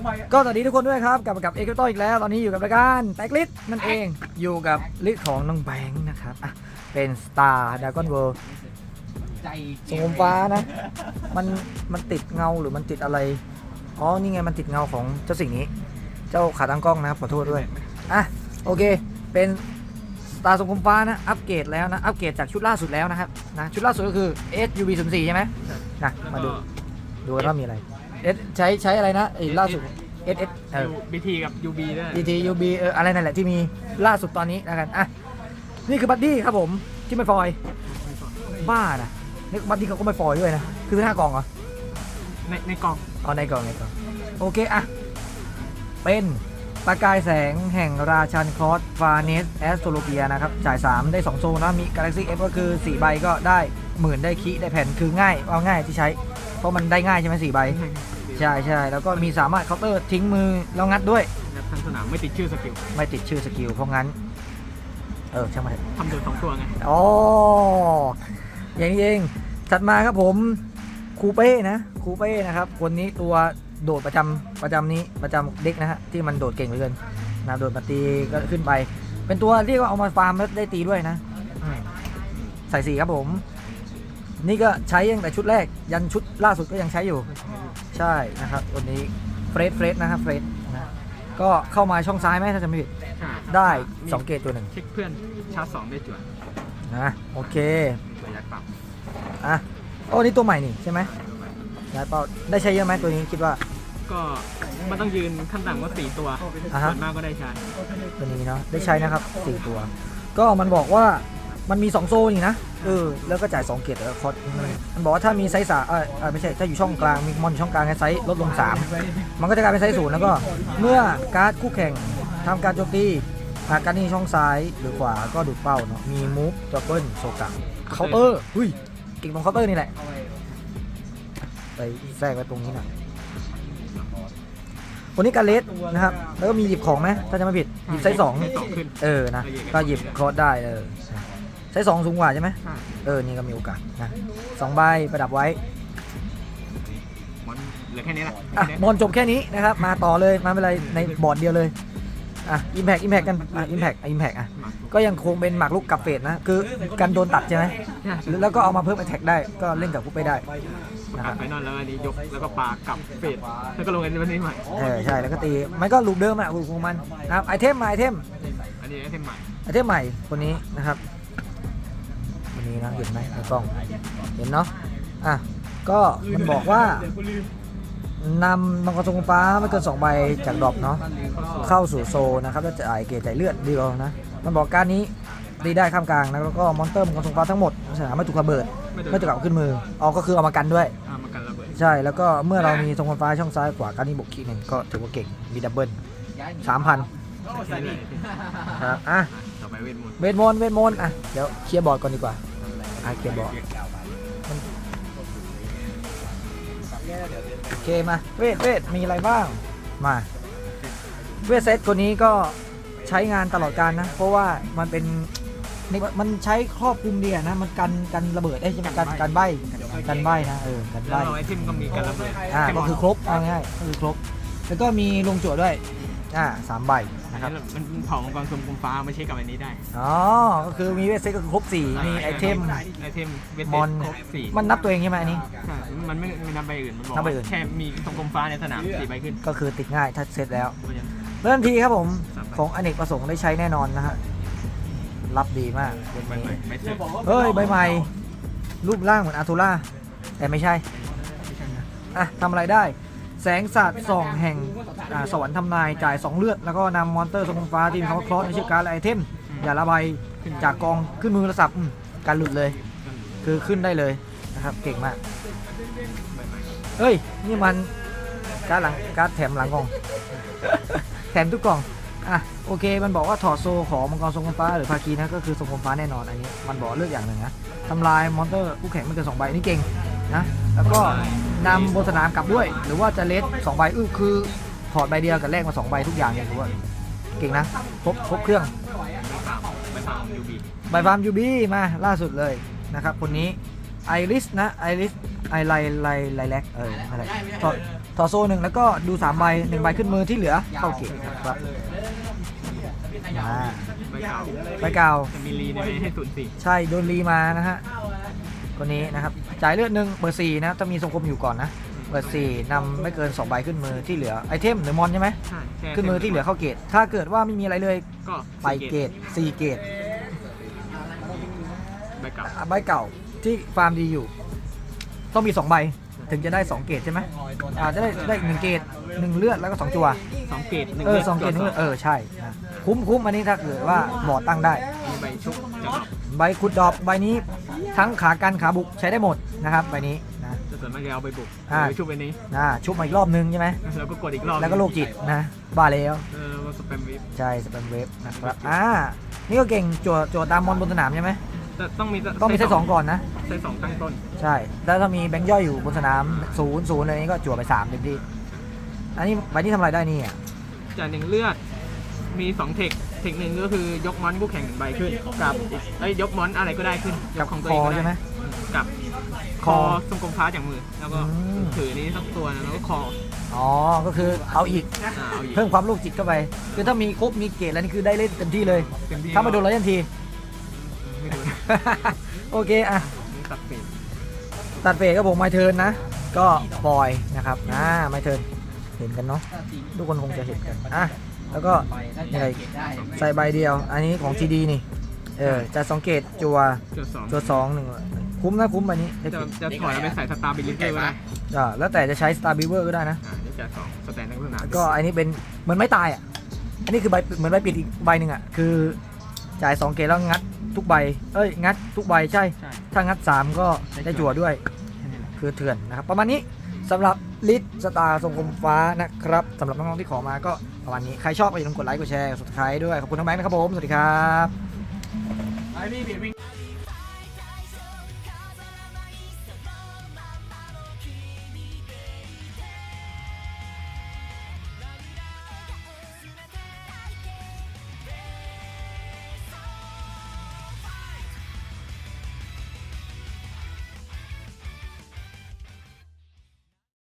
องใบอะก็สวัสดีทุกคนด้วยครับกลับมากับเอ็กซ์โตอีกแล้ว ตอนนี้อยู่กับรายการแตกลิสนั่นเองอยู่กับลิสของน้องแบงค์นะครับอะเป็นสตาร์ดากอนเวิร์ใจสงฟ้านะ มันมันติดเงาหรือมันติดอะไร อ๋อ นี่ไงมันติดเงาของเจ้าสิ่งนี้ เจ้าขาตั้งกล้องนะครับขอโทษด้วย อะ โอเค เป็นสตาร์สงคมฟ้านะ อัปเกรดแล้วนะ อัปเกรดจากชุดล่าสุดแล้วนะครับ นะ ชุดล่าสุดก็คือ SUV 0 4ใช่ไหมนะ มาดู ดูกันว่ามีอะไร S ใช้ใช้อะไรนะไอ้ล่าสุด SS เออ บีทีกับยูบีด้วย DT UB เอออะไรนั่นแหละที่มีล่าสุดตอนนี้แล้วกันอะนี่คือบัดดี้ครับผมที่ไม่ฟอย บ้านะนี่บัดดี้เขาก็ไม่ฟอยด้วยนะ คือซื้อห้ากล่องเหรอในในกล่องเอาในกล่องในกล่องโอเคอะเป็นประกายแสงแห่งราชันคอสฟาเนสแอสโทโลเปียนะครับ จ่าย 3 ได้ 2 โซนนะมี Galaxy F ก็คือ 4 ใบก็ได้หมื่นได้คีได้แผ่นคือง่าย เอาง่ายที่ใช้ เพราะมันได้ง่ายใช่ไหมสี่ใบ ใช่ ใช่แล้วก็มีสามารถเคาน์เตอร์ทิ้งมือแล้วงัดด้วยงัดทั้งสนามไม่ติดชื่อสกิลไม่ติดชื่อสกิลเพราะงั้น เออช่างมันเถอะทำโดยสองตัวไงอ๋ออย่างนี้เองถัดมาครับผมคูเป้นะคูเป้นะครับคนนี้ตัวโดดประจำประจำนี้ประจำเด็กนะฮะที่มันโดดเก่งเหลือเกินนะโดดมาตีก็ขึ้นไป เป็นตัวเรียกว่าเอามาฟาร์มแล้วได้ตีด้วยนะอืมใส่สีครับผม นี่ก็ใช้ตั้งแต่ชุดแรกยันชุดล่าสุดก็ยังใช้อยู่ ใช่นะครับวันนี้เฟรดเฟรดนะครับเฟรดนะก็เข้ามาช่องซ้ายไหมถ้าจะไม่ผิดได้สองเกตตัวหนึ่งเช็คเพื่อนชาร์จสองได้จวนนะโอเคระยะปรับอะโอ้นี่ตัวใหม่นี่ใช่ไหมย้ายเป้าได้ใช้เยอะไหมตัวนี้คิดว่าก็มันต้องยืนขั้นต่ำก็สี่ตัวอ่าฮะส่วนมากก็ได้ชาร์จตัวนี้เนาะได้ใช้นะครับสี่ตัว ก็มันบอกว่า มันมี 2 โซนนี่นะ เออ แล้วก็จ่าย 2 เกตแล้วคอร์สมันบอกว่าถ้ามีไซส์สาเออเออไม่ใช่ ถ้าอยู่ช่องกลาง มีมอนอยู่ช่องกลางไซส์ลดลง 3 มันก็จะกลายเป็นไซส์ศูนย์แล้วก็ เมื่อการ์ดคู่แข่งทำการโจมตีหากการนี้ช่องซ้ายหรือขวาก็ดูดเป้าเนาะ มีมูฟดับเบิลโซกังเคาน์เตอร์อุ้ยเก่งตรงเคาน์เตอร์นี่แหละ ไปแทรกไว้ตรงนี้หน่อยคนนี้การเลสนะครับ แล้วก็มีหยิบของไหมถ้าจะไม่ผิด หยิบไซส์สองเออ นะ ก็หยิบคอร์สได้ เออ ไซส์สองสูงกว่าใช่ไหมใช่เออ นี่ก็มีโอกาสนะสองใบประดับไว้มันเหลือแค่นี้แหละอะแค่นี้บอลจบแค่นี้นะครับ มาต่อเลย มาเป็นไรในบอร์ดเดียวเลย อะอิมแพกอิมแพกกัน อะอิมแพกอิมแพกอะมาก็ยังคงเป็นหมากรุกกับเฟดนะ คือกันโดนตัดใช่ไหมใช่แล้วก็เอามาเพิ่มแอ t แทกได้ ก็เล่นกับคุปไปได้นะคกลัรับบไปนอนแล้วอันนี้ยกแล้วก็ปากลับเฟดแล้วก็ลงอันนี้วันนี้ใหม่เออใช่ แล้วก็ตี มันก็ลูปเดิมอะลูปของมันนะครับ ไอเทมมาไอเทม อันนี้ไอเทมใหม่ไอเทมใหม่คนนี้นะครับค นนี้นะเห็นไหมในกล้องเห็นเนาะอะก็มันบอกว่านำมังกรทรงฟ้าไม่เกิน2ใบจากดรอปเนาะเข้าสู่โซลนะครับแล้วจ่ายเกจจ่ายเลือดดีกว่านะมันบอกการนี้ตีได้ข้ามกลางนะแล้วก็มอนเตอร์มังกรทรงฟ้าทั้งหมดสนามไม่ถูกระเบิดไม่โดนไม่ถูกกลับขึ้นมืออ๋อก็คือเอามากันด้วยอ่ามากันระเบิดใช่แล้วก็เมื่อเรามีทรงฟ้าช่องซ้ายขวาการนี้บวกคีย์หนึ่งก็ถือว่าเก่งมีดับเบิลสามพันแค่นี้เลยครับอะต่อไปเวทมนต์เวทมนต์เวทมนต์อะเดี๋ยวเคลียร์บอร์ดก่อนดีกว่า อะเคลียร์บอร์ดโอเคมาเวทเวทมีอะไรบ้างมาเวทเซตคนนี้ก็ใช้งานตลอดการนะ เพราะว่ามันเป็นนี่มันใช้ครอบคลุมดีอะนะมันกันกันระเบิดเอ้ยใช่ไหมกันกันใบกันใบนะเออกันใบแล้วเราไอเทมก็มีกันระเบิดอ่าเทมก็คือครบเอาง่ายๆก็คือครบแล้วก็มีลงจั่วด้วย อ่าสามใบนะครับมันเผามังกรสมกุมฟ้าไม่ใช่กับอันนี้ได้อ๋อ ก็คือมีเวทเซตก็คือครบ4มีไอเทม ไอเทมเวทมอน ครบสี่มันนับตัวเองใช่ไหมอันนี้ ใช่มันไม่ไม่นับใบอื่นมันบอกนับใบอื่น แค่มีสมกุมฟ้าในสนามสี่ใบขึ้นก็คือติดง่ายถ้าเซตแล้ว เพราะฉะนั้น เริ่มทีครับผม สามใบ ของอเนกประสงค์ได้ใช้แน่นอนนะฮะ รับดีมากเรื่องใบใหม่นี้ใบเสร็จเฮ้ยใบใหม่รูปร่างเหมือนอาร์ทูล่าแต่ไม่ใช่ อะทำอะไรได้ แสงสาดส่องแห่งสวรรค์ทำนายจ่าย 2 เลือด แล้วก็นำมอนเตอร์ทรงฟ้าที่มีคำว่าคลอสในชื่อการและไอเทม อย่าระบายจากกองขึ้นมือระสับอืมการหลุดเลย คือขึ้นได้เลยนะครับ เก่งมาก เฮ้ย นี่มันการหลังการแถมหลังกล่อง แถมทุกกล่องอะโอเค มันบอกว่าถอดโซของมังกรทรงฟ้าหรือภาคีนะก็คือทรงฟ้าแน่นอนอันนี้ มันบอกเลือกอย่างหนึ่งนะทำลายมอนเตอร์คู่แข่งไม่เกินสองใบนี่เก่ง นะแล้วก็นำบนสนามกลับด้วย หรือว่าจะเลสสองใบอื้อคือถอดใบเดียวกับแลกมาสองใบทุกอย่างเนี่ยถือว่าเก่งนะครบครบเครื่องใบฟาร์มใบฟาร์มยูบีใบฟาร์มยูบีมาล่าสุดเลยนะครับคนนี้ไอริสนะไอริสไอไลไลไลแลกเอออะไรถอดถอดโซ่หนึ่งแล้วก็ดูสามใบหนึ่งใบขึ้นมือที่เหลือเข้าเกตนะครับอ่าใบเก่าใบเก่าจะมีรีในให้ศูนย์สี่ใช่โดนรีมานะฮะ คนนี้นะครับจ่ายเลือดหนึ่งเบอร์สี่นะต้องมีทรงกลมอยู่ก่อนนะเบอร์สี่นำไม่เกิน2ใบขึ้นมือที่เหลือไอเทมหรือมอนใช่ไหมใช่แค่ขึ้นมือที่เหลือเข้าเกตถ้าเกิดว่าไม่มีอะไรเลยก็ไปเกตสี่เกตใบเก่าอะใบเก่าที่ฟาร์มดีอยู่ ต้องมี2ใบถึงจะได้2เกตใช่ไหมอ่าจะได้ได้หนึ่งเกตหนึ่งเลือดแล้วก็2จัวสองเกตหนึ่งเออลืดสองเกตหนึ่งวเลือดเออใช่นะคุ้มคุ้มอันนี้ถ้าเกิดว่าบอร์ดตั้งได้มีใบชุบจะดรอป ใบขุดดอกใบนี้ทั้งขากันขาบุกใช้ได้หมดนะครับใบนี้นะจะส่วนมากจะเอาใบบุกอ่าใบชุบใบนี้นะชุบมาอีกรอบนึงใช่ไหมแล้วก็กดอีกรอบแล้วก็โรคจิตนะบ้าแล้วเออว่าสแปมวิฟใช่สเปนเวฟนะครับอ่านี่ก็เก่งจั่วจั่วตามมอนบนสนามใช่ไหมแต่ต้องมีต้องมีเซตสองก่อนนะเซตสองตั้งต้น ใช่แล้วถ้ามีแบงค์ย่อยอยู่บนสนามศูนย์ศูนย์อะไรนี้ก็จั่วไปสามเต็มที่อันนี้ใบนี้ทำอะไรได้นี่อะจ่ายหนึ่งเลือดมีสองเทค เทคหนึ่งก็คือยกมอนคู่แข่งหนึ่งใบขึ้น กับอีกเอ้ยยกมอนอะไรก็ได้ขึ้นยกับกของตัวคเอองก็ใช่ไหม ได้กับคคออทรงกลมฟ้าจากมือ แล้วก็อืม ถือนี้สักตัวนะแล้วก็คออ๋อ ก็คือเอาอีก อ่าเอาอีกเพิ่มความโรคจิตเข้าไป คือถ้ามีครบมีเกรดแล้วนี่คือได้เล่นเต็มที่เลย เต็มที่ถ้ามาโดนเราทันที ไม่โดนโอเคอะนี่ตัดเฟดตัดเฟสก็ผมไมเทิร์นนะ ก็ปล่อยนะครับ อ่าไมเทิร์นเห็นกันเนาะ ทุกคนคงจะเห็นกัน อะ แล้วก็ยังไงใส่ใบเดียว อันนี้ของ GD นี่ เออจะสังเกตจัวจุดสองจัวสองหนึ่งคุ้มนะคุ้มอันนี้ได้จะเก็บจะถอยแล้วไปใส่สตาร์บิลิเตอร์ก็ได้อ่าแล้วแต่จะใช้ Star Beaver ก็ได้นะ อ่าจะจ่ายสองสแตนในสนามแล้วก็อันนี้เป็นเหมือนไม่ตายอะ อันนี้คือใบเหมือนใบปิดอีกใบหนึ่งอะ คือจ่าย 2 เกตแล้วงัดทุกใบ เอ้ย งัดทุกใบใช่ ใช่ ถ้างัด 3 ก็ได้จั่วด้วย แค่นี้แหละ คือเถื่อนนะครับ ประมาณนี้สำหรับ ลิสสตาร์ทรงกลมฟ้านะครับสำหรับน้องๆที่ขอมาก็ประมาณนี้ ใครชอบก็อย่าลืมกดไลค์กดแชร์กด subscribe ด้วย ขอบคุณน้องแบงค์นะครับผม สวัสดีครับ ไอ้นี่เบียดวิ่ง